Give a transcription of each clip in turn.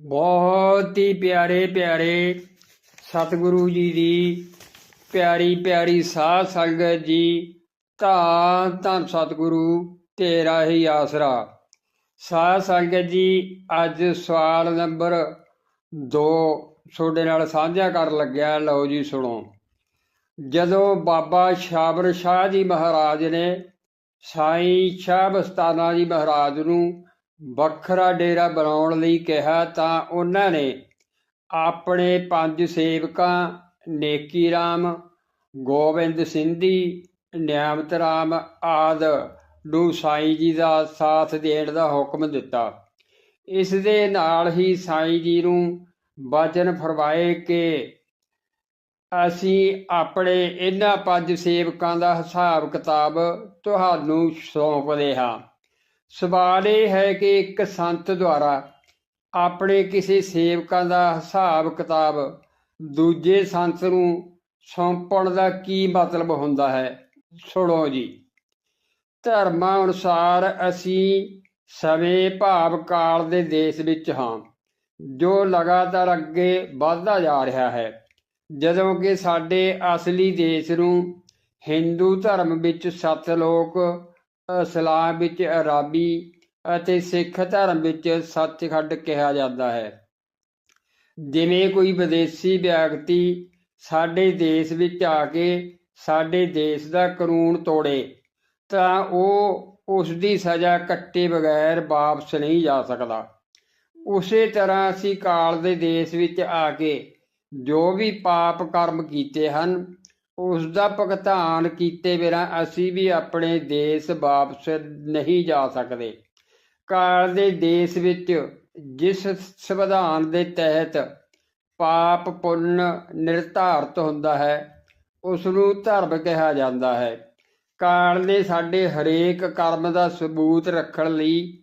ਬਹੁਤ ਹੀ ਪਿਆਰੇ ਪਿਆਰੇ ਸਤਿਗੁਰੂ ਜੀ ਦੀ ਪਿਆਰੀ ਪਿਆਰੀ ਸਾਧ ਸੰਗਤ ਜੀ, ਧੰਨ ਧੰਨ ਸਤਿਗੁਰੂ, ਤੇਰਾ ਹੀ ਆਸਰਾ। ਸਾਧ ਸੰਗਤ ਜੀ, ਅੱਜ ਸਵਾਲ ਨੰਬਰ 2 ਤੁਹਾਡੇ ਨਾਲ ਸਾਂਝਾ ਕਰਨ ਲੱਗਿਆ, ਲਓ ਜੀ ਸੁਣੋ। ਜਦੋਂ ਬਾਬਾ ਸ਼ਾਬਰ ਸ਼ਾਹ ਜੀ ਮਹਾਰਾਜ ਨੇ ਸਾਈਂ ਸ਼ਾਹ ਬਸਤਾਨਾ ਜੀ ਮਹਾਰਾਜ ਨੂੰ ਵੱਖਰਾ ਡੇਰਾ ਬਣਾਉਣ ਲਈ ਕਿਹਾ ਤਾਂ ਉਹਨਾਂ ਨੇ, ਆਪਣੇ ਪੰਜ ਸੇਵਕਾਂ ਨੇਕੀ ਰਾਮ, ਗੋਬਿੰਦ ਸਿੰਧੀ, ਨਿਆਮਤ ਰਾਮ ਆਦ ਨੂੰ ਸਾਈਂ ਜੀ ਦਾ ਸਾਥ ਦੇਣ ਦਾ ਹੁਕਮ ਦਿੱਤਾ। ਇਸ ਦੇ ਨਾਲ ਹੀ ਸਾਈਂ ਜੀ ਨੂੰ ਵਚਨ ਫਰਮਾਏ ਕਿ ਅਸੀਂ ਆਪਣੇ ਇਹਨਾਂ ਪੰਜ ਸੇਵਕਾਂ ਦਾ ਹਿਸਾਬ ਕਿਤਾਬ ਤੁਹਾਨੂੰ ਸੌਂਪਦੇ ਹਾਂ। ਸਵਾਲ ਇਹ ਹੈ ਕਿ ਇੱਕ ਸੰਤ ਦੁਆਰਾ ਆਪਣੇ ਕਿਸੇ ਸੇਵਕਾਂ ਦਾ ਹਿਸਾਬ ਕਿਤਾਬ ਦੂਜੇ ਸੰਤ ਨੂੰ ਸੌਂਪਣ ਦਾ ਕੀ ਮਤਲਬ ਹੁੰਦਾ ਹੈ? ਸੁਣੋ ਜੀ। ਧਰਮਾਂ ਅਨੁਸਾਰ ਅਸੀਂ ਸਮੇਂ ਭਾਵ ਕਾਲ ਦੇ ਦੇਸ਼ ਵਿੱਚ ਹਾਂ, ਜੋ ਲਗਾਤਾਰ ਅੱਗੇ ਵਧਦਾ ਜਾ ਰਿਹਾ ਹੈ। ਜਦੋਂ ਕਿ ਸਾਡੇ ਅਸਲੀ ਦੇਸ਼ ਨੂੰ ਹਿੰਦੂ ਧਰਮ ਵਿੱਚ ਸੱਤ ਲੋਕ ਸਲਾਮ ਵਿੱਚ ਅਰਾਬੀ ਅਤੇ ਸਿੱਖ ਧਰਮ ਵਿੱਚ ਸੱਚਖੰਡ ਕਿਹਾ ਜਾਂਦਾ ਹੈ। ਜਿਵੇਂ ਕੋਈ ਵਿਦੇਸ਼ੀ ਵਿਅਕਤੀ ਸਾਡੇ ਦੇਸ਼ ਵਿੱਚ ਆ ਕੇ ਸਾਡੇ ਦੇਸ਼ ਦਾ ਕਾਨੂੰਨ ਤੋੜੇ, ਤਾਂ ਉਹ ਉਸ ਦੀ ਸਜ਼ਾ ਕੱਟੇ ਬਗੈਰ ਵਾਪਸ ਨਹੀਂ ਜਾ ਸਕਦਾ। ਉਸੇ ਤਰ੍ਹਾਂ ਅਸੀਂ ਕਾਲ ਦੇ ਦੇਸ਼ ਵਿੱਚ ਆ ਕੇ ਜੋ ਵੀ ਪਾਪ ਕਰਮ ਕੀਤੇ ਹਨ ਉਸ ਦਾ ਭੁਗਤਾਨ ਕੀਤੇ ਬਿਨਾਂ ਅਸੀਂ ਵੀ ਆਪਣੇ ਦੇਸ਼ ਵਾਪਸ ਨਹੀਂ ਜਾ ਸਕਦੇ। ਕਾਲ ਦੇ ਦੇਸ਼ ਵਿੱਚ ਜਿਸ ਸੰਵਿਧਾਨ ਦੇ ਤਹਿਤ ਪਾਪ ਪੁੰਨ ਨਿਰਧਾਰਤ ਹੁੰਦਾ ਹੈ ਉਸ ਨੂੰ ਧਰਮ ਕਿਹਾ ਜਾਂਦਾ ਹੈ। ਕਾਲ ਨੇ ਸਾਡੇ ਹਰੇਕ ਕਰਮ ਦਾ ਸਬੂਤ ਰੱਖਣ ਲਈ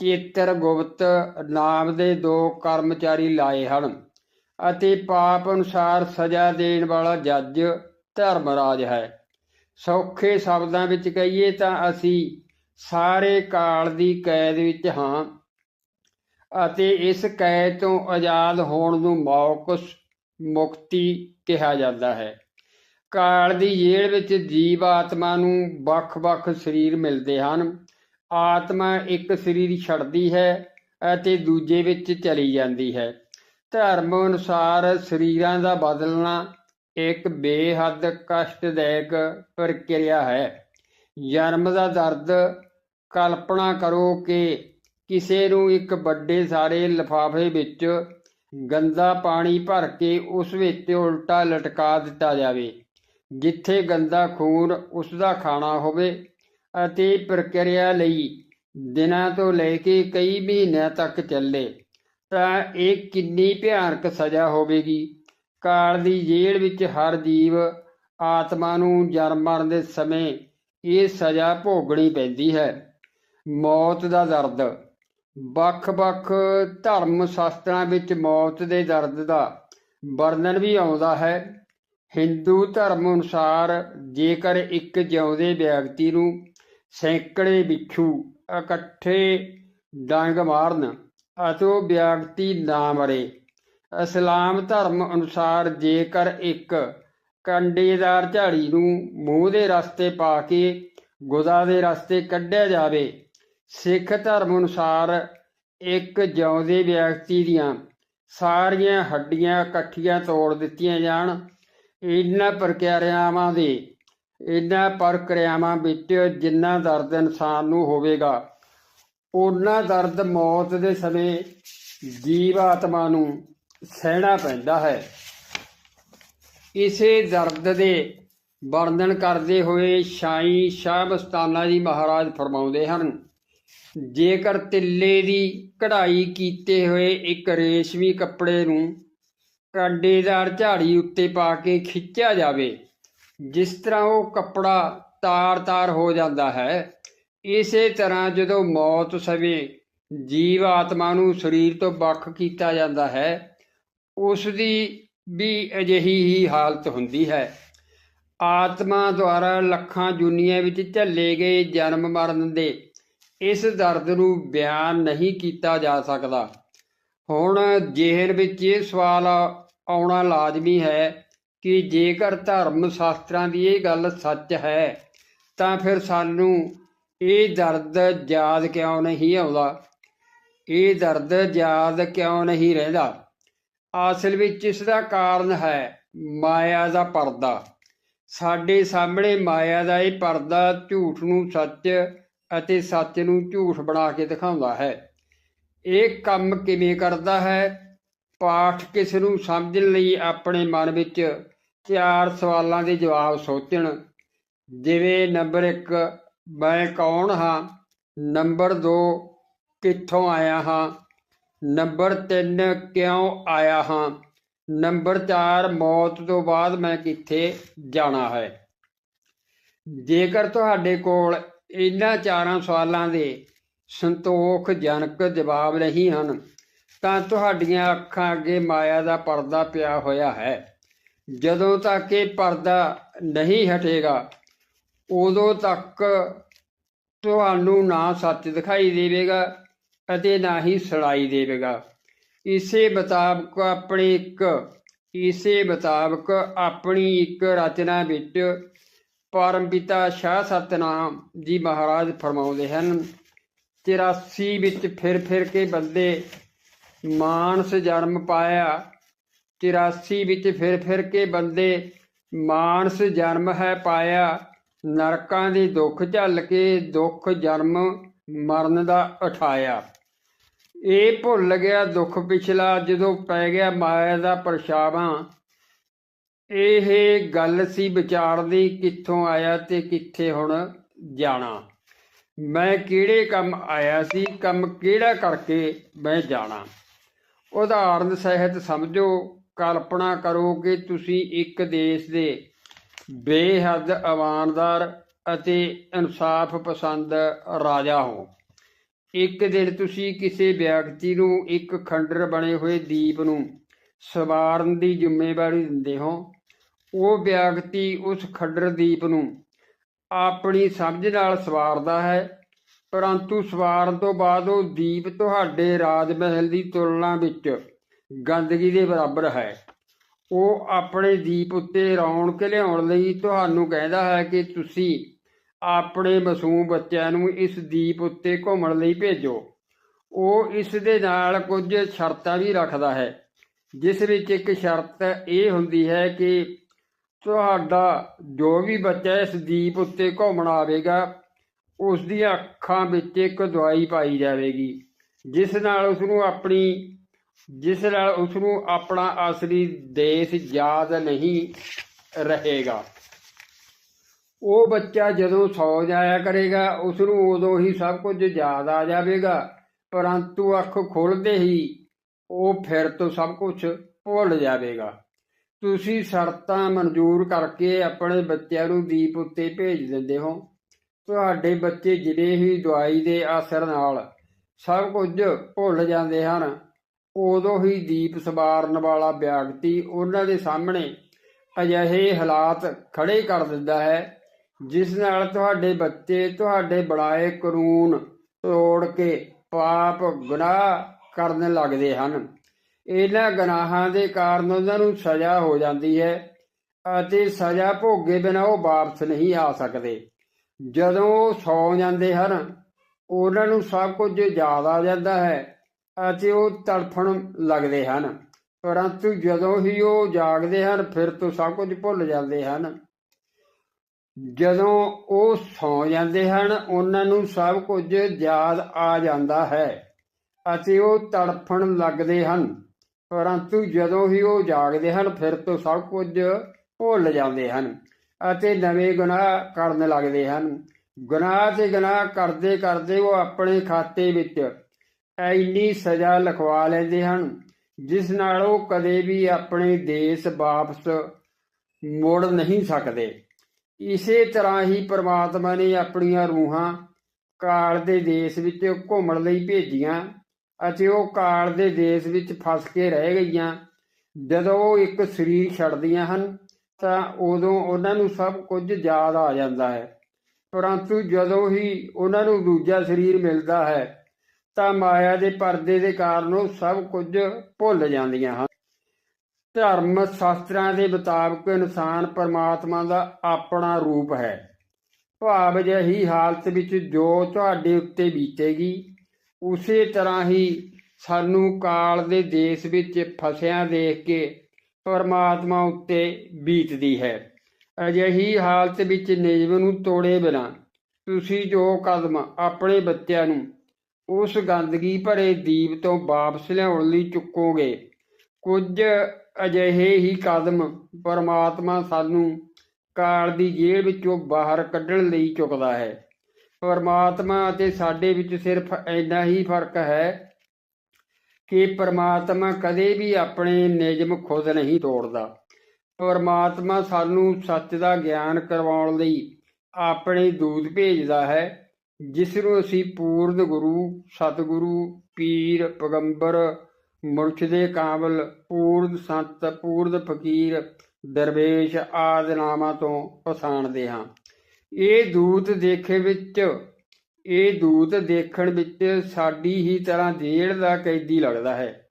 ਚੇਤਰ ਗੁਪਤ ਨਾਮ ਦੇ ਦੋ ਕਰਮਚਾਰੀ ਲਾਏ ਹਨ ਅਤੇ ਪਾਪ ਅਨੁਸਾਰ ਸਜ਼ਾ ਦੇਣ ਵਾਲਾ ਜੱਜ ਧਰਮ ਰਾਜ ਹੈ। ਸੌਖੇ ਸ਼ਬਦਾਂ ਵਿੱਚ ਕਹੀਏ ਤਾਂ ਅਸੀਂ ਸਾਰੇ ਕਾਲ ਦੀ ਕੈਦ ਵਿੱਚ ਹਾਂ ਅਤੇ ਇਸ ਕੈਦ ਤੋਂ ਆਜ਼ਾਦ ਹੋਣ ਨੂੰ ਮੌਕਸ, ਮੁਕਤੀ ਕਿਹਾ ਜਾਂਦਾ ਹੈ। ਕਾਲ ਦੀ ਜੇਲ੍ਹ ਵਿੱਚ ਜੀਵ ਆਤਮਾ ਨੂੰ ਵੱਖ-ਵੱਖ ਸਰੀਰ ਮਿਲਦੇ ਹਨ। ਆਤਮਾ ਇੱਕ ਸਰੀਰ ਛੱਡਦੀ ਹੈ ਅਤੇ ਦੂਜੇ ਵਿੱਚ ਚਲੀ ਜਾਂਦੀ ਹੈ। ਧਰਮ ਅਨੁਸਾਰ ਸਰੀਰਾਂ ਦਾ ਬਦਲਣਾ ਇੱਕ ਬੇਹੱਦ ਕਸ਼ਟਦਾਇਕ ਪ੍ਰਕਿਰਿਆ ਹੈ। ਜਨਮ ਦਾ ਦਰਦ, ਕਲਪਨਾ ਕਰੋ ਕਿ ਕਿਸੇ ਨੂੰ ਇੱਕ ਵੱਡੇ ਸਾਰੇ ਲਿਫਾਫੇ ਵਿੱਚ ਗੰਦਾ ਪਾਣੀ ਭਰ ਕੇ ਉਸ ਵਿੱਚ ਉਲਟਾ ਲਟਕਾ ਦਿੱਤਾ ਜਾਵੇ, ਜਿੱਥੇ ਗੰਦਾ ਖੂਨ ਉਸ ਦਾ ਖਾਣਾ ਹੋਵੇ ਅਤੇ ਪ੍ਰਕਿਰਿਆ ਲਈ ਦਿਨਾਂ ਤੋਂ ਲੈ ਕੇ ਕਈ ਮਹੀਨਿਆਂ ਤੱਕ ਚੱਲੇ, ਤਾਂ ਇਹ ਕਿੰਨੀ ਭਿਆਨਕ ਸਜ਼ਾ ਹੋਵੇਗੀ? ਕਾਲ ਦੀ ਜੇਲ੍ਹ ਵਿੱਚ ਹਰ ਜੀਵ ਆਤਮਾ ਨੂੰ ਜਨਮ ਮਰਨ ਦੇ ਸਮੇਂ ਇਹ ਸਜ਼ਾ ਭੋਗਣੀ ਪੈਂਦੀ ਹੈ। ਮੌਤ ਦਾ ਦਰਦ। ਵੱਖ-ਵੱਖ ਧਰਮ ਸ਼ਾਸਤਰਾਂ ਵਿੱਚ ਮੌਤ ਦੇ ਦਰਦ ਦਾ ਵਰਣਨ ਵੀ ਆਉਂਦਾ ਹੈ। ਹਿੰਦੂ ਧਰਮ ਅਨੁਸਾਰ ਜੇਕਰ ਇੱਕ ਜਿਉਂਦੇ ਵਿਅਕਤੀ ਨੂੰ ਸੈਂਕੜੇ ਬਿੱਛੂ ਇਕੱਠੇ ਡੰਗ ਮਾਰਨ ਅਤੇ ਉਹ ਵਿਅਕਤੀ ਨਾ ਮਰੇ ਇਸਲਾਮ ਧਰਮ ਅਨੁਸਾਰ ਜੇਕਰ ਇੱਕ ਕੰਡੇਦਾਰ ਝਾੜੀ ਨੂੰ ਮੂੰਹ ਦੇ ਰਸਤੇ ਪਾ ਕੇ ਗੁਦਾ ਦੇ ਰਸਤੇ ਕੱਢਿਆ ਜਾਵੇ, ਸਿੱਖ ਧਰਮ ਅਨੁਸਾਰ ਇੱਕ ਜਿਉਂਦੇ ਵਿਅਕਤੀ ਦੀਆਂ ਸਾਰੀਆਂ ਹੱਡੀਆਂ ਇਕੱਠੀਆਂ ਤੋੜ ਦਿੱਤੀਆਂ ਜਾਣ, ਇਹਨਾਂ ਪ੍ਰਕਿਰਿਆਵਾਂ ਦੇ, ਇਹਨਾਂ ਪ੍ਰਕਿਰਿਆਵਾਂ ਵਿੱਚ ਜਿੰਨਾ ਦਰਦ ਇਨਸਾਨ ਨੂੰ ਹੋਵੇਗਾ, ਉਹਨਾਂ ਦਰਦ ਮੌਤ ਦੇ ਸਮੇਂ ਜੀਵ ਆਤਮਾ ਨੂੰ ਸਹਿਣਾ ਪੈਂਦਾ ਹੈ। ਇਸੇ ਦਰਦ ਦੇ ਵਰਣਨ ਕਰਦੇ ਹੋਏ ਸ਼ਾਈ ਸ਼ਾਹ ਬਸਤਾਨਾ ਜੀ ਮਹਾਰਾਜ ਫਰਮਾਉਂਦੇ ਹਨ, ਜੇਕਰ ਤਿੱਲੇ ਦੀ ਕਢਾਈ ਕੀਤੇ ਹੋਏ ਇੱਕ ਰੇਸ਼ਮੀ ਕੱਪੜੇ ਨੂੰ ਕਾਂਡੇਦਾਰ ਝਾੜੀ ਉੱਤੇ ਪਾ ਕੇ ਖਿੱਚਿਆ ਜਾਵੇ, ਜਿਸ ਤਰ੍ਹਾਂ ਉਹ ਕੱਪੜਾ ਤਾਰ-ਤਾਰ ਹੋ ਜਾਂਦਾ ਹੈ, ਇਸੇ ਤਰ੍ਹਾਂ ਜਦੋਂ ਮੌਤ ਸਮੇਂ ਜੀਵ ਆਤਮਾ ਨੂੰ ਸਰੀਰ ਤੋਂ ਵੱਖ ਕੀਤਾ ਜਾਂਦਾ ਹੈ ਉਸ ਦੀ ਵੀ ਅਜਿਹੀ ਹੀ ਹਾਲਤ ਹੁੰਦੀ ਹੈ। ਆਤਮਾ ਦੁਆਰਾ ਲੱਖਾਂ ਜੁਨੀਆਂ ਵਿੱਚ ਝੱਲੇ ਗਏ ਜਨਮ ਮਰਨ ਦੇ ਇਸ ਦਰਦ ਨੂੰ ਬਿਆਨ ਨਹੀਂ ਕੀਤਾ ਜਾ ਸਕਦਾ। ਹੁਣ ਜਿਹਨ ਵਿੱਚ ਇਹ ਸਵਾਲ ਆਉਣਾ ਲਾਜ਼ਮੀ ਹੈ ਕਿ ਜੇਕਰ ਧਰਮ ਸ਼ਾਸਤਰਾਂ ਦੀ ਇਹ ਗੱਲ ਸੱਚ ਹੈ, ਤਾਂ ਫਿਰ ਸਾਨੂੰ ਇਹ ਦਰਦ ਯਾਦ ਕਿਉਂ ਨਹੀਂ ਆਉਂਦਾ? ਇਹ ਦਰਦ ਯਾਦ ਕਿਉਂ ਨਹੀਂ ਰਹਿੰਦਾ? ਅਸਲ ਵਿੱਚ ਇਸ ਦਾ ਕਾਰਨ ਹੈ ਮਾਇਆ ਦਾ ਪਰਦਾ। ਸਾਡੇ ਸਾਹਮਣੇ ਮਾਇਆ ਦਾ ਇਹ ਪਰਦਾ ਝੂਠ ਨੂੰ ਸੱਚ ਅਤੇ ਸੱਚ ਨੂੰ ਝੂਠ ਬਣਾ ਕੇ ਦਿਖਾਉਂਦਾ ਹੈ। ਇਹ ਕੰਮ ਕਿਵੇਂ ਕਰਦਾ ਹੈ? ਪਾਠ ਕਿਸ ਨੂੰ ਸਮਝਣ ਲਈ ਆਪਣੇ ਮਨ ਵਿੱਚ ਚਾਰ ਸਵਾਲਾਂ ਦੇ ਜਵਾਬ ਸੋਚਣ। ਜਿਵੇਂ ਨੰਬਰ 1 ਮੈਂ ਕੌਣ ਹਾਂ? ਨੰਬਰ 2 ਕਿੱਥੋਂ ਆਇਆ ਹਾਂ? ਨੰਬਰ 3 ਕਿਉਂ ਆਇਆ ਹਾਂ? ਨੰਬਰ 4 ਮੌਤ ਤੋਂ ਬਾਅਦ ਮੈਂ ਕਿੱਥੇ ਜਾਣਾ ਹੈ? ਜੇਕਰ ਤੁਹਾਡੇ ਕੋਲ ਇਹਨਾਂ ਚਾਰਾਂ ਸਵਾਲਾਂ ਦੇ ਸੰਤੋਖਜਨਕ ਜਵਾਬ ਨਹੀਂ ਹਨ, ਤਾਂ ਤੁਹਾਡੀਆਂ ਅੱਖਾਂ ਅੱਗੇ ਮਾਇਆ ਦਾ ਪਰਦਾ ਪਿਆ ਹੋਇਆ ਹੈ। ਜਦੋਂ ਤੱਕ ਇਹ ਪਰਦਾ ਨਹੀਂ ਹਟੇਗਾ, ਉਦੋਂ ਤੱਕ ਤੁਹਾਨੂੰ ਨਾ ਸੱਚ ਦਿਖਾਈ ਦੇਵੇਗਾ ਅਤੇ ਨਾ ਹੀ ਸੜਾਈ ਦੇਵੇਗਾ। ਇਸੇ ਮੁਤਾਬਕ ਆਪਣੇ ਇੱਕ, ਇਸੇ ਮੁਤਾਬਕ ਆਪਣੀ ਇੱਕ ਰਚਨਾ ਵਿੱਚ ਪਰਮ ਪਿਤਾ ਸ਼ਾਹ ਸਤਨਾਮ ਜੀ ਮਹਾਰਾਜ ਫਰਮਾਉਂਦੇ ਹਨ 84 ਵਿੱਚ ਫਿਰ ਫਿਰ ਕੇ ਬੰਦੇ ਮਾਨਸ ਜਨਮ ਪਾਇਆ 84 ਵਿੱਚ ਫਿਰ ਫਿਰ ਕੇ ਬੰਦੇ ਮਾਨਸ ਜਨਮ ਹੈ ਪਾਇਆ, ਨਰਕਾਂ ਦੇ ਦੁੱਖ ਝੱਲ ਕੇ ਦੁੱਖ ਜਨਮ ਮਰਨ ਦਾ ਉਠਾਇਆ। ਇਹ ਭੁੱਲ ਗਿਆ ਦੁੱਖ ਪਿਛਲਾ, ਜਦੋਂ ਪੈ ਗਿਆ ਮਾਇਆ ਦਾ ਪਰਛਾਵਾਂ। ਇਹ ਗੱਲ ਸੀ ਵਿਚਾਰ ਦੀ, ਕਿੱਥੋਂ ਆਇਆ ਤੇ ਕਿੱਥੇ ਹੁਣ ਜਾਣਾ। ਮੈਂ ਕਿਹੜੇ ਕੰਮ ਆਇਆ ਸੀ, ਕੰਮ ਕਿਹੜਾ ਕਰਕੇ ਮੈਂ ਜਾਣਾ। ਉਦਾਹਰਨ ਸਹਿਤ ਸਮਝੋ, ਕਲਪਨਾ ਕਰੋ ਕਿ ਤੁਸੀਂ ਇੱਕ ਦੇਸ਼ ਦੇ ਬੇਹੱਦ ਇਮਾਨਦਾਰ ਅਤੇ ਇਨਸਾਫ ਪਸੰਦ ਰਾਜਾ ਹੋ। ਇੱਕ ਦਿਨ ਤੁਸੀਂ ਕਿਸੇ ਵਿਅਕਤੀ ਨੂੰ ਇੱਕ ਖੰਡਰ ਬਣੇ ਹੋਏ ਦੀਪ ਨੂੰ ਸਵਾਰਨ ਦੀ ਜ਼ਿੰਮੇਵਾਰੀ ਦਿੰਦੇ ਹੋ। ਉਹ ਵਿਅਕਤੀ ਉਸ ਖੰਡਰ ਦੀਪ ਨੂੰ ਆਪਣੀ ਸਮਝ ਨਾਲ ਸਵਾਰਦਾ ਹੈ, ਪਰੰਤੂ ਸਵਾਰਨ ਤੋਂ ਬਾਅਦ ਉਹ ਦੀਪ ਤੁਹਾਡੇ ਰਾਜ ਮਹਿਲ ਦੀ ਤੁਲਨਾ ਵਿੱਚ ਗੰਦਗੀ ਦੇ ਬਰਾਬਰ ਹੈ। ਉਹ ਆਪਣੇ ਦੀਪ ਉੱਤੇ ਰੌਣਕ ਲਿਆਉਣ ਲਈ ਤੁਹਾਨੂੰ ਕਹਿੰਦਾ ਹੈ ਕਿ ਤੁਸੀਂ ਆਪਣੇ ਮਾਸੂਮ ਬੱਚਿਆਂ ਨੂੰ ਇਸ ਦੀਪ ਉੱਤੇ ਘੁੰਮਣ ਲਈ ਭੇਜੋ। ਉਹ ਇਸ ਦੇ ਨਾਲ ਕੁਝ ਸ਼ਰਤਾਂ ਵੀ ਰੱਖਦਾ ਹੈ, ਜਿਸ ਵਿੱਚ ਇੱਕ ਸ਼ਰਤ ਇਹ ਹੁੰਦੀ ਹੈ ਕਿ ਤੁਹਾਡਾ ਜੋ ਵੀ ਬੱਚਾ ਇਸ ਦੀਪ ਉੱਤੇ ਘੁੰਮਣ ਆਵੇਗਾ, ਉਸ ਦੀਆਂ ਅੱਖਾਂ ਵਿੱਚ ਇੱਕ ਦਵਾਈ ਪਾਈ ਜਾਵੇਗੀ, ਜਿਸ ਨਾਲ ਉਸ ਨੂੰ ਆਪਣੀ, ਜਿਸ ਨਾਲ ਉਸ ਨੂੰ ਆਪਣਾ ਅਸਲੀ ਦੇਸ਼ ਯਾਦ ਨਹੀਂ ਰਹੇਗਾ। ਉਹ ਬੱਚਾ ਜਦੋਂ ਸੌ ਜਾਇਆ ਕਰੇਗਾ ਉਸ ਨੂੰ ਉਦੋਂ ਹੀ ਸਭ ਕੁਝ ਯਾਦ ਆ ਜਾਵੇਗਾ। ਪਰੰਤੂ ਅੱਖ ਖੁੱਲਦੇ ਹੀ ਉਹ ਫਿਰ ਤੋਂ ਸਭ ਕੁਝ ਭੁੱਲ ਜਾਵੇਗਾ। ਤੁਸੀਂ ਸ਼ਰਤਾਂ ਮਨਜ਼ੂਰ ਕਰਕੇ ਆਪਣੇ ਬੱਚਿਆਂ ਨੂੰ ਦੀਪ ਉੱਤੇ ਭੇਜ ਦਿੰਦੇ ਹੋ। ਤੁਹਾਡੇ ਬੱਚੇ ਜਿਹੜੇ ਹੀ ਦਵਾਈ ਦੇ ਅਸਰ ਨਾਲ ਸਭ ਕੁਝ ਭੁੱਲ ਜਾਂਦੇ ਹਨ, ਉਦੋਂ ਹੀ ਦੀਪ ਸਵਾਰਨ ਵਾਲਾ ਵਿਅਕਤੀ ਉਹਨਾਂ ਦੇ ਸਾਹਮਣੇ ਅਜਿਹੇ ਹਾਲਾਤ ਖੜੇ ਕਰ ਦਿੰਦਾ ਹੈ ਜਿਸ ਨਾਲ ਤੁਹਾਡੇ ਬੱਚੇ ਤੁਹਾਡੇ ਬਣਾਏ ਕਾਨੂੰਨ ਤੋੜ ਕੇ ਪਾਪ ਗੁਨਾਹ ਕਰਨ ਲੱਗਦੇ ਹਨ। ਇਹਨਾਂ ਗੁਨਾਹਾਂ ਦੇ ਕਾਰਨ ਉਹਨਾਂ ਨੂੰ ਸਜ਼ਾ ਹੋ ਜਾਂਦੀ ਹੈ ਅਤੇ ਸਜ਼ਾ ਭੋਗੇ ਬਿਨਾਂ ਉਹ ਵਾਪਸ ਨਹੀਂ ਆ ਸਕਦੇ। ਜਦੋਂ ਉਹ ਸੌ ਜਾਂਦੇ ਹਨ, ਉਹਨਾਂ ਨੂੰ ਸਭ ਕੁਝ ਯਾਦ ਆ ਜਾਂਦਾ ਹੈ ਅਤੇ ਉਹ ਤੜਫਣ ਲੱਗਦੇ ਹਨ। ਪਰੰਤੂ ਜਦੋਂ ਹੀ ਉਹ ਜਾਗਦੇ ਹਨ, ਫਿਰ ਤੋਂ ਸਭ ਕੁਝ ਭੁੱਲ ਜਾਂਦੇ ਹਨ। ਜਦੋਂ ਉਹ ਸੌਂ ਜਾਂਦੇ ਹਨ, ਉਹਨਾਂ ਨੂੰ ਸਭ ਕੁਝ ਯਾਦ ਆ ਜਾਂਦਾ ਹੈ ਅਤੇ ਉਹ ਤੜਫਣ ਲੱਗਦੇ ਹਨ। ਪਰੰਤੂ ਜਦੋਂ ਹੀ ਉਹ ਜਾਗਦੇ ਹਨ, ਫਿਰ ਤੋਂ ਸਭ ਕੁਝ ਭੁੱਲ ਜਾਂਦੇ ਹਨ ਅਤੇ ਨਵੇਂ ਗੁਨਾਹ ਕਰਨ ਲੱਗਦੇ ਹਨ। ਗੁਨਾਹ ਤੇ ਗੁਨਾਹ ਕਰਦੇ ਕਰਦੇ ਉਹ ਆਪਣੇ ਖਾਤੇ ਵਿੱਚ ਐਨੀ ਸਜ਼ਾ ਲਿਖਵਾ ਲੈਂਦੇ ਹਨ, ਜਿਸ ਨਾਲ ਉਹ ਕਦੇ ਵੀ ਆਪਣੇ ਦੇਸ਼ ਵਾਪਸ ਮੁੜ ਨਹੀਂ ਸਕਦੇ। ਇਸੇ ਤਰ੍ਹਾਂ ਹੀ ਪ੍ਰਮਾਤਮਾ ਨੇ ਆਪਣੀਆਂ ਰੂਹਾਂ ਕਾਲ ਦੇ ਦੇਸ਼ ਵਿੱਚ ਘੁੰਮਣ ਲਈ ਭੇਜੀਆਂ ਅਤੇ ਉਹ ਕਾਲ ਦੇ ਦੇਸ਼ ਵਿੱਚ ਫਸ ਕੇ ਰਹਿ ਗਈਆਂ। ਜਦੋਂ ਉਹ ਇੱਕ ਸਰੀਰ ਛੱਡਦੀਆਂ ਹਨ, ਤਾਂ ਉਦੋਂ ਉਹਨਾਂ ਨੂੰ ਸਭ ਕੁਝ ਯਾਦ ਆ ਜਾਂਦਾ ਹੈ। ਪਰੰਤੂ ਜਦੋਂ ਹੀ ਉਹਨਾਂ ਨੂੰ ਦੂਜਾ ਸਰੀਰ ਮਿਲਦਾ ਹੈ, ਤਾਂ ਮਾਇਆ ਦੇ ਪਰਦੇ ਦੇ ਕਾਰਨ ਉਹ ਸਭ ਕੁਝ ਭੁੱਲ ਜਾਂਦੀਆਂ ਹਨ। ਧਰਮ ਸ਼ਾਸਤਰਾਂ ਦੇ ਮੁਤਾਬਕ ਇਨਸਾਨ ਪਰਮਾਤਮਾ ਦਾ ਆਪਣਾ ਰੂਪ ਹੈ। ਭਾਵ ਜਿਹੀ ਹਾਲਤ ਵਿੱਚ ਜੋ ਤੁਹਾਡੇ ਉੱਤੇ ਬੀਤੇਗੀ, ਉਸੇ ਤਰ੍ਹਾਂ ਹੀ ਸਾਨੂੰ ਕਾਲ ਦੇ ਦੇਸ਼ ਵਿੱਚ ਫਸਿਆਂ ਦੇਖ ਕੇ ਪਰਮਾਤਮਾ ਉੱਤੇ ਬੀਤਦੀ ਹੈ। ਅਜਿਹੀ ਹਾਲਤ ਵਿੱਚ ਨਿਯਮ ਨੂੰ ਤੋੜੇ ਬਿਨਾਂ ਤੁਸੀਂ ਜੋ ਕਦਮ ਆਪਣੇ ਬੱਚਿਆਂ ਨੂੰ ਉਸ ਗੰਦਗੀ ਭਰੇ ਦੀਪ ਤੋਂ ਵਾਪਸ ਲਿਆਉਣ ਲਈ ਚੁੱਕੋਗੇ, ਕੁਝ ਅਜਿਹੇ ਹੀ ਕਦਮ ਪਰਮਾਤਮਾ ਸਾਨੂੰ ਕਾਲ ਦੀ ਜੇਲ੍ਹ ਵਿੱਚੋਂ ਬਾਹਰ ਕੱਢਣ ਲਈ ਚੁੱਕਦਾ ਹੈ। ਪਰਮਾਤਮਾ ਅਤੇ ਸਾਡੇ ਵਿੱਚ ਸਿਰਫ ਇੰਨਾ ਹੀ ਫ਼ਰਕ ਹੈ ਕਿ ਪਰਮਾਤਮਾ ਕਦੇ ਵੀ ਆਪਣੇ ਨਿਯਮ ਖੁਦ ਨਹੀਂ ਤੋੜਦਾ। ਪਰਮਾਤਮਾ ਸਾਨੂੰ ਸੱਚ ਦਾ ਗਿਆਨ ਕਰਵਾਉਣ ਲਈ ਆਪਣੇ ਦੂਤ ਭੇਜਦਾ ਹੈ, ਜਿਸ ਨੂੰ ਅਸੀਂ ਪੂਰਨ ਗੁਰੂ, ਸਤਿਗੁਰੂ, ਪੀਰ, ਪੈਗੰਬਰ ਮੁਰਸ਼ਿਦੇ ਕਾਬਲ ਪੂਰਨ ਸੰਤ ਪੂਰਨ ਫਕੀਰ, ਦਰਵੇਸ਼ ਆਦਿ ਨਾਮਾਂ ਤੋਂ ਪਛਾਣਦੇ ਹਾਂ। ਇਹ ਦੂਤ ਦੇਖੇ ਵਿੱਚ, ਇਹ ਦੂਤ ਦੇਖਣ ਵਿੱਚ ਸਾਡੀ ਹੀ ਤਰ੍ਹਾਂ ਜੇਲ੍ਹ ਦਾ ਕੈਦੀ ਲੱਗਦਾ ਹੈ।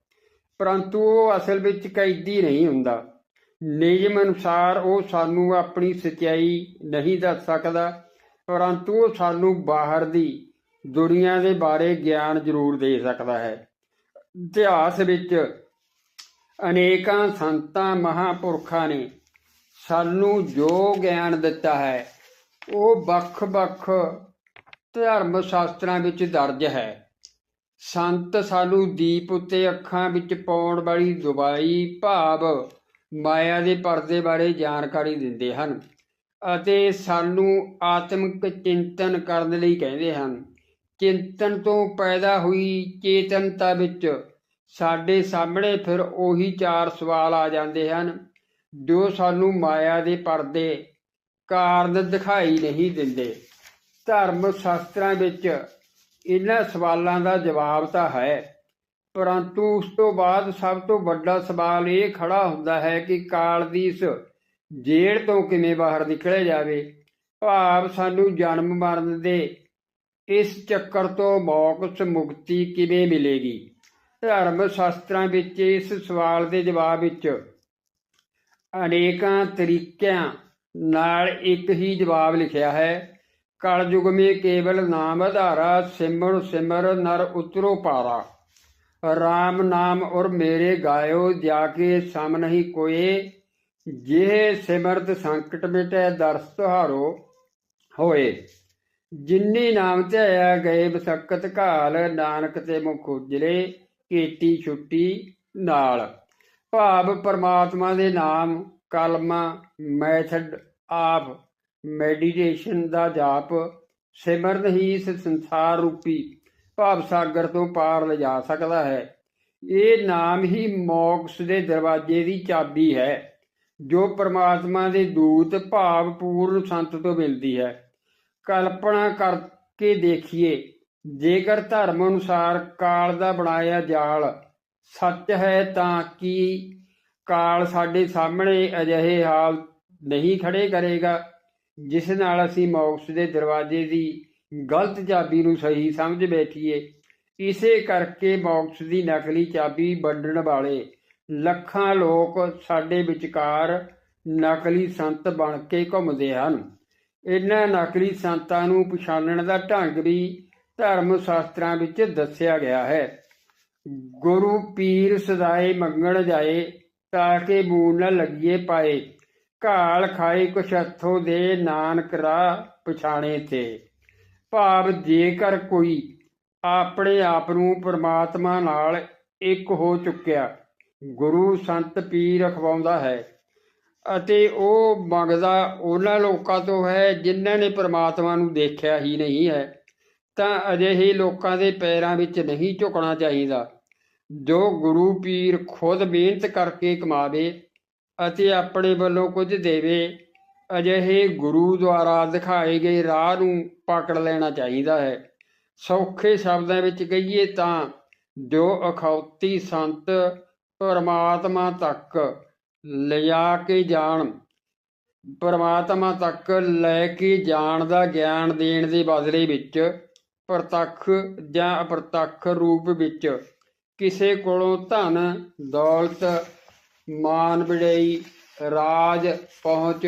ਪਰੰਤੂ ਉਹ ਅਸਲ ਵਿੱਚ ਕੈਦੀ ਨਹੀਂ ਹੁੰਦਾ। ਨਿਯਮ ਅਨੁਸਾਰ ਉਹ ਸਾਨੂੰ ਆਪਣੀ ਸਚਾਈ ਨਹੀਂ ਦੱਸ ਸਕਦਾ, ਪਰੰਤੂ ਉਹ ਸਾਨੂੰ ਬਾਹਰ ਦੀ ਦੁਨੀਆ ਦੇ ਬਾਰੇ ਗਿਆਨ ਜ਼ਰੂਰ ਦੇ ਸਕਦਾ ਹੈ। ਇਤਿਹਾਸ ਵਿੱਚ ਅਨੇਕਾਂ ਸੰਤਾਂ ਮਹਾਪੁਰਖਾਂ ਨੇ ਸਾਨੂੰ ਜੋ ਗਿਆਨ ਦਿੱਤਾ ਹੈ, ਉਹ ਵੱਖ-ਵੱਖ ਧਰਮ ਸ਼ਾਸਤਰਾਂ ਵਿੱਚ ਦਰਜ ਹੈ। ਸੰਤ ਸਾਨੂੰ ਦੀਪ ਉੱਤੇ ਅੱਖਾਂ ਵਿੱਚ ਪਾਉਣ ਵਾਲੀ ਦੁਬਾਈ ਭਾਵ ਮਾਇਆ ਦੇ ਪਰਦੇ ਬਾਰੇ ਜਾਣਕਾਰੀ ਦਿੰਦੇ ਹਨ ਅਤੇ ਸਾਨੂੰ ਆਤਮਿਕ ਚਿੰਤਨ ਕਰਨ ਲਈ ਕਹਿੰਦੇ ਹਨ। ਚਿੰਤਨ ਤੋਂ ਪੈਦਾ ਹੋਈ ਚੇਤਨਤਾ ਵਿੱਚ। ਸਾਡੇ ਸਾਹਮਣੇ ਫਿਰ ਉਹੀ ਚਾਰ ਸਵਾਲ ਆ ਜਾਂਦੇ ਹਨ, ਜੋ ਸਾਨੂੰ ਮਾਇਆ ਦੇ ਪਰਦੇ ਕਾਰਨ ਦਿਖਾਈ ਨਹੀਂ ਦਿੰਦੇ। ਧਰਮ ਸ਼ਾਸਤਰਾਂ ਵਿੱਚ ਇਹਨਾਂ ਸਵਾਲਾਂ ਦਾ ਜਵਾਬ ਤਾਂ ਹੈ, ਪਰੰਤੂ ਉਸ ਤੋਂ ਬਾਅਦ ਸਭ ਤੋਂ ਵੱਡਾ ਸਵਾਲ ਇਹ ਖੜਾ ਹੁੰਦਾ ਹੈ ਕਿ ਕਾਲ ਦੀ ਇਸ ਜੇਲ੍ਹ ਤੋਂ ਕਿਵੇਂ ਬਾਹਰ ਨਿਕਲਿਆ ਜਾਵੇ। ਭਾਵ ਸਾਨੂੰ ਜਨਮ ਮਰਨ ਦੇ ਇਸ ਚੱਕਰ ਤੋਂ ਮੋਕਸ ਮੁਕਤੀ ਕਿਵੇਂ ਮਿਲੇਗੀ? ਧਰਮ ਸ਼ਾਸਤਰਾਂ ਵਿੱਚ ਇਸ ਸਵਾਲ ਦੇ ਜਵਾਬ ਵਿੱਚ ਅਨੇਕਾਂ ਤਰੀਕਿਆਂ ਨਾਲ ਇੱਕ ਹੀ ਜਵਾਬ ਲਿਖਿਆ ਹੈ। ਕਲਯੁਗ ਮੇ ਕੇਵਲ ਨਾਮ ਆਧਾਰਾ ਸਿਮਰ ਸਿਮਰ ਨਰ ਉਤਰੋ ਪਾਰਾ। ਰਾਮ ਨਾਮ ਔਰ ਮੇਰੇ ਗਾਇਓ ਜਾ ਕੇ ਸਮ ਨਹੀਂ ਕੋਏ। ਜੇ ਸਿਮਰਤ ਸੰਕਟ ਮਿਟੈ ਦਰਸ ਤੁਹਾਰੋ ਹੋਏ। ਜਿਨਨੀ ਨਾਮ ਧਿਆਇਆ ਗਏ ਬਸਕਤ ਘਾਲ, ਨਾਨਕ ਤੇ ਮੁਖ ਉਜਲੇ ਕੀਤੀ ਛੁੱਟੀ ਨਾਲ। ਭਾਵ ਪਰਮਾਤਮਾ ਦੇ ਨਾਮ, ਕਲਮਾ, ਮੈਥਡ ਆਫ ਮੈਡੀਟੇਸ਼ਨ ਦਾ ਜਾਪ, ਸਿਮਰਨ ਹੀ ਇਸ ਸੰਸਾਰ ਰੂਪੀ ਭਾਵ ਸਾਗਰ ਤੋਂ ਪਾਰ ਲਿਜਾ ਸਕਦਾ ਹੈ। ਇਹ ਨਾਮ ਹੀ ਮੋਕਸ਼ ਦੇ ਦਰਵਾਜ਼ੇ ਦੀ ਚਾਬੀ ਹੈ, ਜੋ ਪਰਮਾਤਮਾ ਦੇ ਦੂਤ ਭਾਵ ਪੂਰਨ ਸੰਤ ਤੋਂ ਮਿਲਦੀ ਹੈ। ਕਲਪਨਾ ਕਰਕੇ ਦੇਖੀਏ। ਜੇਕਰ ਧਰਮ ਅਨੁਸਾਰ ਕਾਲ ਦਾ ਬਣਾਇਆ ਜਾਲ ਸੱਚ ਹੈ ਤਾਂ ਕੀ ਕਾਲ ਸਾਡੇ ਸਾਹਮਣੇ ਅਜਿਹੇ ਹਾਲ ਨਹੀਂ ਖੜੇ ਕਰੇਗਾ, ਜਿਸ ਨਾਲ ਅਸੀਂ ਮੋਕਸ਼ ਦੇ ਦਰਵਾਜ਼ੇ ਦੀ ਗਲਤ ਚਾਬੀ ਨੂੰ ਸਹੀ ਸਮਝ ਬੈਠੀਏ। ਇਸੇ ਕਰਕੇ ਮੋਕਸ਼ ਦੀ ਨਕਲੀ ਚਾਬੀ ਵੰਡਣ ਵਾਲੇ ਲੱਖਾਂ ਲੋਕ ਸਾਡੇ ਵਿਚਕਾਰ ਨਕਲੀ ਸੰਤ ਬਣ ਕੇ ਘੁੰਮਦੇ ਹਨ। ਇਹਨਾਂ ਨਕਲੀ ਸੰਤਾਂ ਨੂੰ ਪਛਾਣਨ ਦਾ ਢੰਗ ਵੀ ਧਰਮ ਸ਼ਾਸਤਰਾਂ ਵਿੱਚ ਦੱਸਿਆ ਗਿਆ ਹੈ। ਗੁਰੂ ਪੀਰ ਸਦਾਏ ਮੰਗਣ ਜਾਏ ਤਾਂ ਕਿ ਮੂਲ ਨਾ ਲੱਗੀਏ ਪਾਏ। ਘਾਲ ਖਾਏ ਕੁਛ ਹੱਥੋਂ ਦੇ ਨਾਨਕ ਰਾਹ ਪਛਾਣੇ ਤੇ। ਭਾਵ ਜੇਕਰ ਕੋਈ ਆਪਣੇ ਆਪ ਨੂੰ ਪ੍ਰਮਾਤਮਾ ਨਾਲ ਇੱਕ ਹੋ ਚੁੱਕਿਆ, ਗੁਰੂ ਸੰਤ ਪੀਰ ਅਖਵਾਉਂਦਾ ਹੈ। ਅਤੇ ਉਹ ਮੰਗਦਾ ਉਹਨਾਂ ਲੋਕਾਂ ਤੋਂ ਹੈ, ਜਿਨ੍ਹਾਂ ਨੇ ਪ੍ਰਮਾਤਮਾ ਨੂੰ ਦੇਖਿਆ ਹੀ ਨਹੀਂ ਹੈ, ਤਾਂ ਅਜਿਹੇ ਲੋਕਾਂ ਦੇ ਪੈਰਾਂ ਵਿੱਚ ਨਹੀਂ ਝੁਕਣਾ ਚਾਹੀਦਾ। ਜੋ ਗੁਰੂ ਪੀਰ ਖੁਦ ਮਿਹਨਤ ਕਰਕੇ ਕਮਾਵੇ ਅਤੇ ਆਪਣੇ ਵੱਲੋਂ ਕੁਝ ਦੇਵੇ, ਅਜਿਹੇ ਗੁਰੂ ਦੁਆਰਾ ਦਿਖਾਏ ਗਏ ਰਾਹ ਨੂੰ ਪਕੜ ਲੈਣਾ ਚਾਹੀਦਾ ਹੈ। ਸੌਖੇ ਸ਼ਬਦਾਂ ਵਿੱਚ ਕਹੀਏ ਤਾਂ, ਜੋ ਅਖੌਤੀ ਸੰਤ ਪਰਮਾਤਮਾ ਤੱਕ ਲਿਜਾ ਕੇ ਜਾਣ। ਪਰਮਾਤਮਾ ਤੱਕ ਲੈ ਕੇ ਜਾਣ ਦਾ ਗਿਆਨ ਦੇਣ ਦੇ ਬਦਲੇ ਵਿੱਚ ਪ੍ਰਤੱਖ ਜਾਂ ਅਪ੍ਰਤੱਖ ਰੂਪ ਵਿੱਚ ਕਿਸੇ ਕੋਲੋਂ ਧਨ, ਦੌਲਤ, ਮਾਨ ਵਡਿਆਈ ਰਾਜ, ਪਹੁੰਚ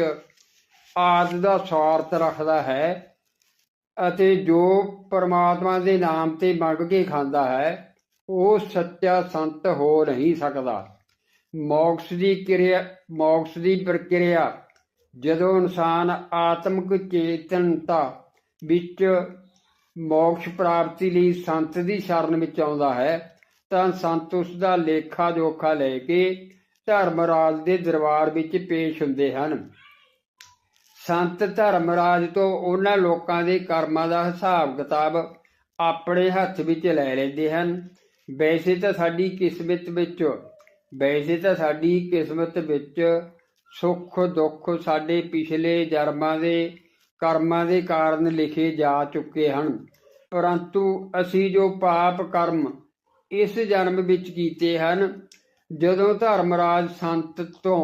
ਆਦਿ ਦਾ ਸਵਾਰਥ ਰੱਖਦਾ ਹੈ ਅਤੇ ਜੋ ਪਰਮਾਤਮਾ ਦੇ ਨਾਮ ਤੇ ਮੰਗ ਕੇ ਖਾਂਦਾ ਹੈ, ਉਹ ਸੱਚਾ ਸੰਤ ਹੋ ਨਹੀਂ ਸਕਦਾ। ਮੋਕਸ਼ ਦੀ ਕਿਰਿਆ, ਮੋਕਸ਼ ਦੀ ਪ੍ਰਕਿਰਿਆ। ਜਦੋਂ ਇਨਸਾਨ ਆਤਮਿਕ ਚੇਤਨਤਾ ਵਿੱਚ ਮੋਕਸ਼ ਪ੍ਰਾਪਤੀ ਲਈ ਸੰਤ ਦੀ ਸ਼ਰਨ ਵਿੱਚ ਆਉਂਦਾ ਹੈ, ਤਾਂ ਸੰਤ ਉਸ ਦਾ ਲੇਖਾ ਜੋਖਾ ਲੈ ਕੇ ਧਰਮਰਾਜ ਦੇ ਦਰਬਾਰ ਵਿੱਚ ਪੇਸ਼ ਹੁੰਦੇ ਹਨ। ਸੰਤ ਧਰਮਰਾਜ ਤੋਂ ਉਹਨਾਂ ਲੋਕਾਂ ਦੇ ਕਰਮਾਂ ਦਾ ਹਿਸਾਬ ਕਿਤਾਬ ਆਪਣੇ ਹੱਥ ਵਿੱਚ ਲੈ ਲੈਂਦੇ ਹਨ। ਵੈਸੇ ਤਾਂ ਸਾਡੀ ਕਿਸਮਤ ਵਿੱਚ ਵੈਸੇ ਤਾਂ ਸਾਡੀ ਕਿਸਮਤ ਵਿੱਚ ਸੁੱਖ, ਦੁੱਖ ਸਾਡੇ ਪਿਛਲੇ ਜਨਮਾਂ ਦੇ ਕਰਮਾਂ ਦੇ ਕਾਰਨ ਲਿਖੇ ਜਾ ਚੁੱਕੇ ਹਨ। ਪਰੰਤੂ ਅਸੀਂ ਜੋ ਪਾਪ ਕਰਮ ਇਸ ਜਨਮ ਵਿੱਚ ਕੀਤੇ ਹਨ, ਜਦੋਂ ਧਰਮਰਾਜ ਸੰਤ ਤੋਂ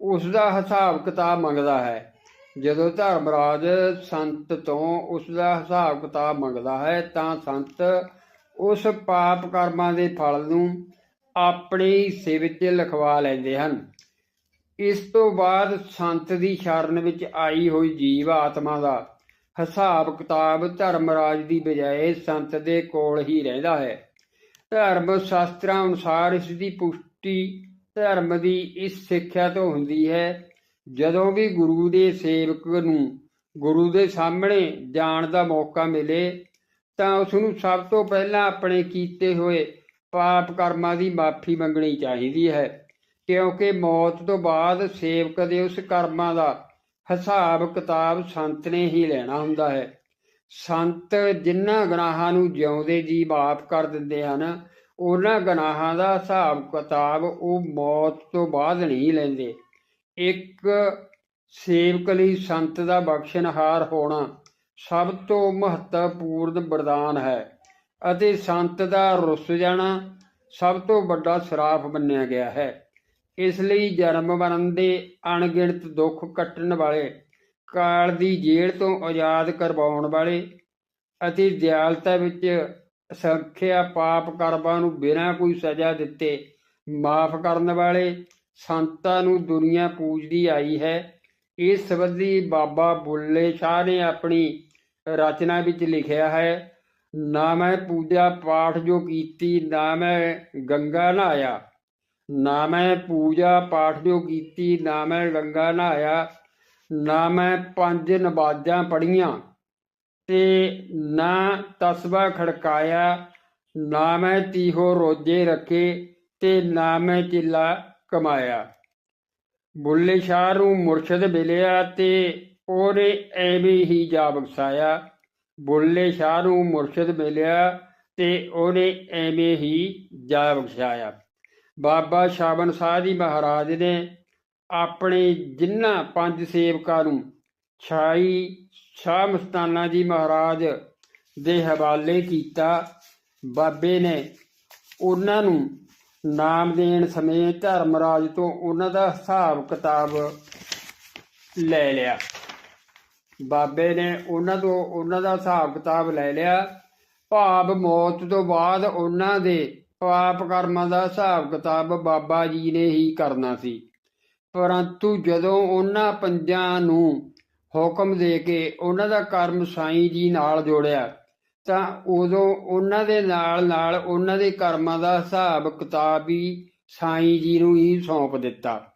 ਉਸ ਦਾ ਹਿਸਾਬ ਕਿਤਾਬ ਮੰਗਦਾ ਹੈ, ਜਦੋਂ ਧਰਮਰਾਜ ਸੰਤ ਤੋਂ ਉਸ ਦਾ ਹਿਸਾਬ ਕਿਤਾਬ ਮੰਗਦਾ ਹੈ, ਤਾਂ ਸੰਤ ਉਸ ਪਾਪ ਕਰਮਾਂ ਦੇ ਫਲ ਨੂੰ ਆਪਣੇ ਹਿੱਸੇ ਵਿੱਚ ਲਿਖਵਾ ਲੈਂਦੇ ਹਨ। ਇਸ ਤੋਂ ਬਾਅਦ ਸੰਤ ਦੀ ਸ਼ਰਨ ਵਿੱਚ ਆਈ ਹੋਈ ਜੀਵ ਆਤਮਾ ਦਾ ਹਿਸਾਬ ਕਿਤਾਬ ਧਰਮਰਾਜ ਦੀ ਬਜਾਏ ਸੰਤ ਦੇ ਕੋਲ ਹੀ ਰਹਿੰਦਾ ਹੈ। ਧਰਮ ਸ਼ਾਸਤਰਾਂ ਅਨੁਸਾਰ ਇਸ ਦੀ ਪੁਸ਼ਟੀ ਧਰਮ ਦੀ ਇਸ ਸਿੱਖਿਆ ਤੋਂ ਹੁੰਦੀ ਹੈ। ਜਦੋਂ ਵੀ ਗੁਰੂ ਦੇ ਸੇਵਕ ਨੂੰ ਗੁਰੂ ਦੇ ਸਾਹਮਣੇ ਜਾਣ ਦਾ ਮੌਕਾ ਮਿਲੇ ਤਾਂ ਉਸ ਨੂੰ ਸਭ ਤੋਂ ਪਹਿਲਾਂ ਆਪਣੇ ਕੀਤੇ ਹੋਏ ਪਾਪ ਕਰਮਾਂ ਦੀ ਮਾਫੀ ਮੰਗਣੀ ਚਾਹੀਦੀ ਹੈ, ਕਿਉਂਕਿ ਮੌਤ ਤੋਂ ਬਾਅਦ ਸੇਵਕ ਦੇ ਉਸ ਕਰਮਾਂ ਦਾ ਹਿਸਾਬ ਕਿਤਾਬ ਸੰਤ ਨੇ ਹੀ ਲੈਣਾ ਹੁੰਦਾ ਹੈ। ਸੰਤ ਜਿਨ੍ਹਾਂ ਗੁਨਾਹਾਂ ਨੂੰ ਜਿਉਂਦੇ ਜੀ ਮਾਫ ਕਰ ਦਿੰਦੇ ਹਨ, ਉਹਨਾਂ ਗੁਨਾਹਾਂ ਦਾ ਹਿਸਾਬ ਕਿਤਾਬ ਉਹ ਮੌਤ ਤੋਂ ਬਾਅਦ ਨਹੀਂ ਲੈਂਦੇ। ਇੱਕ ਸੇਵਕ ਲਈ ਸੰਤ ਦਾ ਬਖਸ਼ਣਹਾਰ ਹੋਣਾ ਸਭ ਤੋਂ ਮਹੱਤਵਪੂਰਨ ਵਰਦਾਨ ਹੈ। ਅਤੇ ਸੰਤ ਦਾ ਰੁੱਸ ਜਾਣਾ ਸਭ ਤੋਂ ਵੱਡਾ ਸਰਾਪ ਮੰਨਿਆ ਗਿਆ ਹੈ। ਇਸ ਲਈ ਜਨਮ ਮਰਨ ਦੇ ਅਣਗਿਣਤ ਦੁੱਖ ਕੱਟਣ ਵਾਲੇ, ਕਾਲ ਦੀ ਜੇਲ੍ਹ ਤੋਂ ਆਜ਼ਾਦ ਕਰਵਾਉਣ ਵਾਲੇ ਅਤੇ ਦਿਆਲਤਾ ਵਿੱਚ ਅਸੰਖਿਆ ਪਾਪ ਕਰਮਾਂ ਨੂੰ ਬਿਨਾਂ ਕੋਈ ਸਜ਼ਾ ਦਿੱਤੇ ਮਾਫ ਕਰਨ ਵਾਲੇ ਸੰਤਾਂ ਨੂੰ ਦੁਨੀਆ ਪੂਜਦੀ ਆਈ ਹੈ। ਇਸ ਸੰਬੰਧੀ ਬਾਬਾ ਬੁੱਲੇ ਸ਼ਾਹ ਨੇ ਆਪਣੀ ਰਚਨਾ ਵਿੱਚ ਲਿਖਿਆ ਹੈ ਨਾ ਮੈਂ ਪੂਜਾ ਪਾਠ ਜੋ ਕੀਤੀ, ਨਾ ਮੈਂ ਗੰਗਾ ਨਹਾਇਆ। ਨਾ ਮੈਂ ਪੂਜਾ ਪਾਠ ਜੋ ਕੀਤੀ, ਨਾ ਮੈਂ ਗੰਗਾ ਨਹਾਇਆ। ਨਾ ਮੈਂ ਪੰਜ ਨਮਾਜ਼ਾਂ ਪੜੀਆਂ ਤੇ ਨਾ ਤਸਬਾ ਖੜਕਾਇਆ। ਨਾ ਮੈਂ ਤੀਹੋ ਰੋਜੇ ਰੱਖੇ ਤੇ ਨਾ ਮੈਂ ਚਿੱਲਾ ਕਮਾਇਆ। ਬੁੱਲੇ ਸ਼ਾਹ ਨੂੰ ਮੁਰਸ਼ਦ ਮਿਲਿਆ ਤੇ ਉਹਨੇ ਐਵੇਂ ਹੀ ਜਾ ਬਖਸ਼ਾਇਆ। ਬੁੱਲੇ ਸ਼ਾਹ ਨੂੰ ਮੁਰਸ਼ਦ ਮਿਲਿਆ ਤੇ ਉਹਨੇ ਐਵੇਂ ਹੀ ਜਾ ਬਖਸ਼ਾਇਆ। ਬਾਬਾ ਸ਼ਾਬਨ ਸ਼ਾਹ ਜੀ ਮਹਾਰਾਜ ਨੇ ਆਪਣੇ ਜਿਨ੍ਹਾਂ ਪੰਜ ਸੇਵਕਾਂ ਨੂੰ ਛਾਈ ਸ਼ਾਹ ਮਸਤਾਨਾ ਜੀ ਮਹਾਰਾਜ ਦੇ ਹਵਾਲੇ ਕੀਤਾ, ਬਾਬੇ ਨੇ ਉਹਨਾਂ ਨੂੰ ਨਾਮ ਦੇਣ ਸਮੇਂ ਧਰਮਰਾਜ ਤੋਂ ਉਹਨਾਂ ਦਾ ਹਿਸਾਬ ਕਿਤਾਬ ਲੈ ਲਿਆ। ਬਾਬੇ ਨੇ ਉਹਨਾਂ ਤੋਂ, ਉਹਨਾਂ ਦਾ ਹਿਸਾਬ ਕਿਤਾਬ ਲੈ ਲਿਆ। ਭਾਵ ਮੌਤ ਤੋਂ ਬਾਅਦ ਉਹਨਾਂ ਦੇ ਪਾਪ ਕਰਮਾਂ ਦਾ ਹਿਸਾਬ ਕਿਤਾਬ ਬਾਬਾ ਜੀ ਨੇ ਹੀ ਕਰਨਾ ਸੀ। ਪਰੰਤੂ ਜਦੋਂ ਉਹਨਾਂ ਪੰਜਾਂ ਨੂੰ ਹੁਕਮ ਦੇ ਕੇ ਉਹਨਾਂ ਦਾ ਕਰਮ ਸਾਈਂ ਜੀ ਨਾਲ ਜੋੜਿਆ, ਤਾਂ ਉਦੋਂ ਉਹਨਾਂ ਦੇ ਨਾਲ ਨਾਲ ਉਹਨਾਂ ਦੇ ਕਰਮਾਂ ਦਾ ਹਿਸਾਬ ਕਿਤਾਬ ਵੀ ਸਾਈਂ ਜੀ ਨੂੰ ਹੀ ਸੌਂਪ ਦਿੱਤਾ।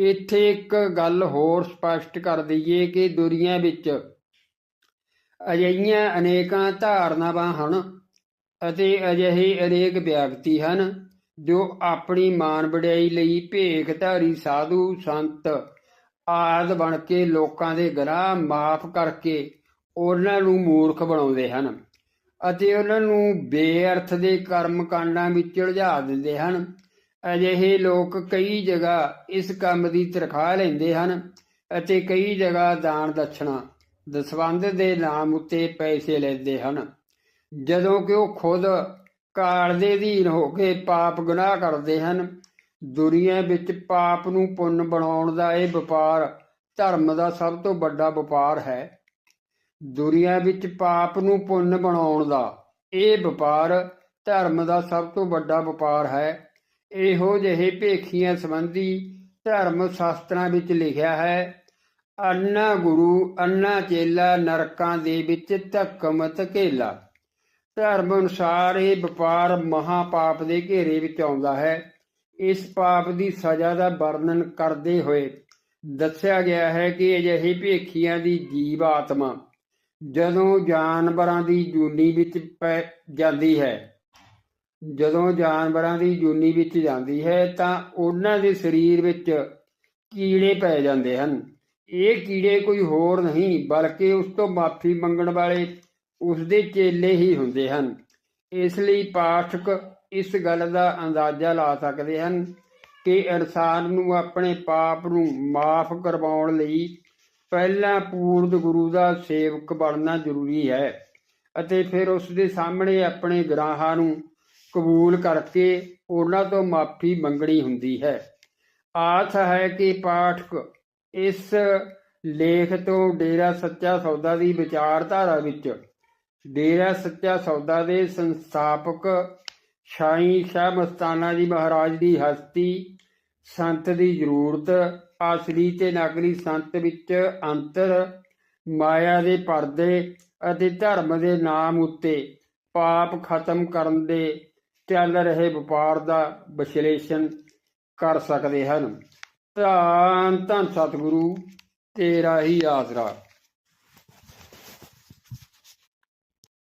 ਇੱਥੇ ਇੱਕ ਗੱਲ ਹੋਰ ਸਪਸ਼ਟ ਕਰ ਦਈਏ ਕਿ ਦੁਨੀਆ ਵਿੱਚ ਅਜਿਹੀਆਂ ਅਨੇਕਾਂ ਧਾਰਨਾਵਾਂ ਹਨ ਅਤੇ ਅਜਿਹੇ ਅਨੇਕ ਵਿਅਕਤੀ ਹਨ ਜੋ ਆਪਣੀ ਮਾਨ ਵਡਿਆਈ ਲਈ ਭੇਖਧਾਰੀ ਸਾਧੂ, ਸੰਤ ਆਦ ਬਣ ਕੇ ਲੋਕਾਂ ਦੇ ਗੁਨਾਹ ਮਾਫ ਕਰਕੇ ਉਹਨਾਂ ਨੂੰ ਮੂਰਖ ਬਣਾਉਂਦੇ ਹਨ ਅਤੇ ਉਹਨਾਂ ਨੂੰ ਬੇਅਰਥ ਦੇ ਕਰਮ ਕਾਂਡਾਂ ਵਿੱਚ ਉਲਝਾ ਦਿੰਦੇ ਹਨ। ਅਜਿਹੇ ਲੋਕ ਕਈ ਜਗ੍ਹਾ ਇਸ ਕੰਮ ਦੀ ਤਨਖਾਹ ਲੈਂਦੇ ਹਨ ਅਤੇ ਕਈ ਜਗ੍ਹਾ ਦਾਨ ਦਛਣਾ ਦਸਵੰਧ ਦੇ ਨਾਮ ਉੱਤੇ ਪੈਸੇ ਲੈਂਦੇ ਹਨ। ਜਦੋਂ ਕਿ ਉਹ ਖੁਦ ਕਾਲ ਦੇ ਅਧੀਨ ਹੋ ਕੇ ਪਾਪ ਗੁਨਾਹ ਕਰਦੇ ਹਨ, ਦੁਨੀਆ ਵਿੱਚ ਪਾਪ ਨੂੰ ਪੁੰਨ ਬਣਾਉਣ ਦਾ ਇਹ ਵਪਾਰ ਧਰਮ ਦਾ ਸਭ ਤੋਂ ਵੱਡਾ ਵਪਾਰ ਹੈ। ਦੁਨੀਆ ਵਿੱਚ ਪਾਪ ਨੂੰ ਪੁੰਨ ਬਣਾਉਣ ਦਾ ਇਹ ਵਪਾਰ ਧਰਮ ਦਾ ਸਭ ਤੋਂ ਵੱਡਾ ਵਪਾਰ ਹੈ। ਇਹੋ ਜਿਹੇ ਭੇਖੀਆਂ ਸੰਬੰਧੀ ਧਰਮ ਸ਼ਾਸਤਰਾਂ ਵਿੱਚ ਲਿਖਿਆ ਹੈ। ਅੰਨਾ ਗੁਰੂ, ਅੰਨਾ ਚੇਲਾ, ਨਰਕਾਂ ਦੇ ਵਿੱਚ ਧੱਕਮਤ ਘੇਲਾ। ਧਰਮ ਅਨੁਸਾਰ ਇਹ ਵਪਾਰ ਮਹਾ ਪਾਪ ਦੇ ਘੇਰੇ ਵਿੱਚ ਆਉਂਦਾ ਹੈ। ਇਸ ਪਾਪ ਦੀ ਸਜ਼ਾ ਦਾ ਵਰਣਨ ਕਰਦੇ ਹੋਏ ਦੱਸਿਆ ਗਿਆ ਹੈ ਕਿ ਅਜਿਹੇ ਭੇਖੀਆਂ ਦੀ ਜੀਵ ਆਤਮਾ ਜਦੋਂ ਜਾਨਵਰਾਂ ਦੀ ਜੂਨੀ ਵਿੱਚ ਪੈ ਜਾਂਦੀ ਹੈ ਜਦੋਂ ਜਾਨਵਰਾਂ ਦੀ ਜੂਨੀ ਵਿੱਚ ਜਾਂਦੀ ਹੈ ਤਾਂ ਉਹਨਾਂ ਦੇ ਸਰੀਰ ਵਿੱਚ ਕੀੜੇ ਪੈ ਜਾਂਦੇ ਹਨ। ਇਹ ਕੀੜੇ ਕੋਈ ਹੋਰ ਨਹੀਂ, ਬਲਕਿ ਉਸ ਤੋਂ ਮਾਫੀ ਮੰਗਣ ਵਾਲੇ ਉਸ ਦੇ ਚੇਲੇ ਹੀ ਹੁੰਦੇ ਹਨ। ਇਸ ਲਈ ਪਾਠਕ ਇਸ ਗੱਲ ਦਾ ਅੰਦਾਜ਼ਾ ਲਾ ਸਕਦੇ ਹਨ ਕਿ ਇਨਸਾਨ ਨੂੰ ਆਪਣੇ ਪਾਪ ਨੂੰ ਮਾਫ ਕਰਵਾਉਣ ਲਈ ਪਹਿਲਾਂ ਪੂਰਦ ਗੁਰੂ ਦਾ ਸੇਵਕ ਬਣਨਾ ਜ਼ਰੂਰੀ ਹੈ ਅਤੇ ਫਿਰ ਉਸ ਦੇ ਸਾਹਮਣੇ ਆਪਣੇ ਗ੍ਰਾਹਾਂ ਨੂੰ ਕਬੂਲ ਕਰਕੇ ਉਹਨਾਂ ਤੋਂ ਮਾਫੀ ਮੰਗਣੀ ਹੁੰਦੀ ਹੈ। ਆਸ ਹੈ ਕਿ ਪਾਠਕ ਇਸ ਲੇਖ ਤੋਂ ਡੇਰਾ ਸੱਚਾ ਸੌਦਾ ਦੀ ਵਿਚਾਰਧਾਰਾ ਵਿੱਚ ਡੇਰਾ ਸੱਚਾ ਸੌਦਾ ਦੇ ਸੰਸਥਾਪਕ ਸ਼ਾਹੀ ਸ਼ਾਹ ਮਸਤਾਨਾ ਜੀ ਮਹਾਰਾਜ ਦੀ ਹਸਤੀ ਸੰਤ ਦੀ ਜ਼ਰੂਰਤ ਆਸਰੀ ਤੇ ਨਕਲੀ ਸੰਤ ਵਿੱਚ ਅੰਤਰ, ਮਾਇਆ ਦੇ ਪਰਦੇ ਅਤੇ ਧਰਮ ਦੇ ਨਾਮ ਉੱਤੇ ਪਾਪ ਖਤਮ ਕਰਨ ਦੇ ਚੱਲ ਰਹੇ ਵਪਾਰ ਦਾ ਵਿਸ਼ਲੇਸ਼ਣ ਕਰ ਸਕਦੇ ਹਨ। ਧੰਨ ਧੰਨ ਸਤਿਗੁਰੂ ਤੇਰਾ ਹੀ ਆਸਰਾ।